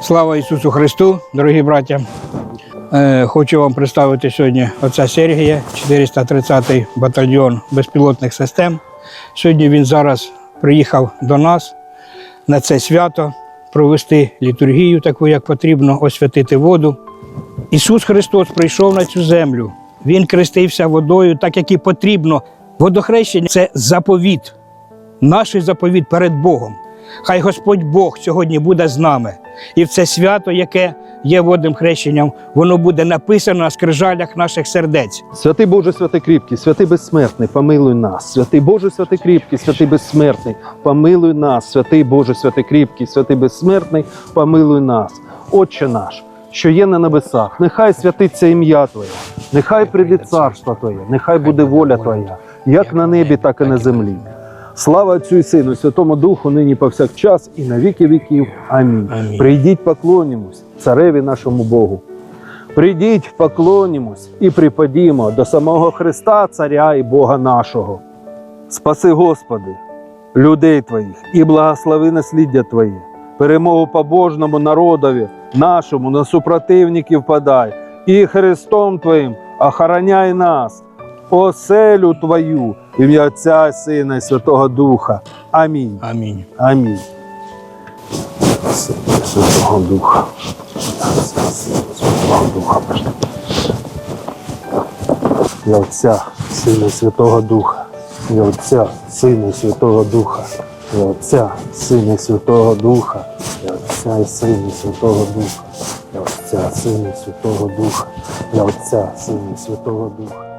Слава Ісусу Христу, дорогі браття. Е, Хочу вам представити сьогодні отця Сергія, 430-й батальйон безпілотних систем. Сьогодні він зараз приїхав до нас на це свято провести літургію, таку, як потрібно, освятити воду. Ісус Христос прийшов на цю землю. Він крестився водою, так як і потрібно. Водохрещення це заповіт, наш заповіт перед Богом. Хай Господь Бог сьогодні буде з нами. І в це свято, яке є водним хрещенням, воно буде написано на скрижалях наших сердець. Святий Боже, святий кріпкий, святий безсмертний, помилуй нас. Святий Боже, святий кріпкий, святий безсмертний, помилуй нас. Святий Боже, святий кріпкий, святий безсмертний, помилуй нас. Отче наш, що є на небесах, нехай святиться ім'я Твоє, нехай прийде царство Твоє, нехай буде воля Твоя, як на небі, так і на землі. Слава Отцю і Сину, Святому Духу, нині повсякчас і на віки віків. Амінь. Амінь. Прийдіть, поклонімось цареві нашому Богу. Прийдіть, поклонімось і припадімо до самого Христа, Царя і Бога нашого. Спаси, Господи, людей Твоїх і благослови насліддя Твоє, перемогу побожному народові, нашому на супротивників подай, і Христом Твоїм охороняй нас, оселю Твою, в ім'я Отця, Сина і Святого Духа. Амінь. Амінь. Амінь. Сина Святого Духа. Святого Духа. Я Отця, Сина і Святого Духа. Я Отця, Сина і Святого Духа. Я Отця, Сина і Святого Духа. Я Отця і Сина Святого Духа. Я Отця, Сина Святого Духа. Я Отця, Сина Святого Духа.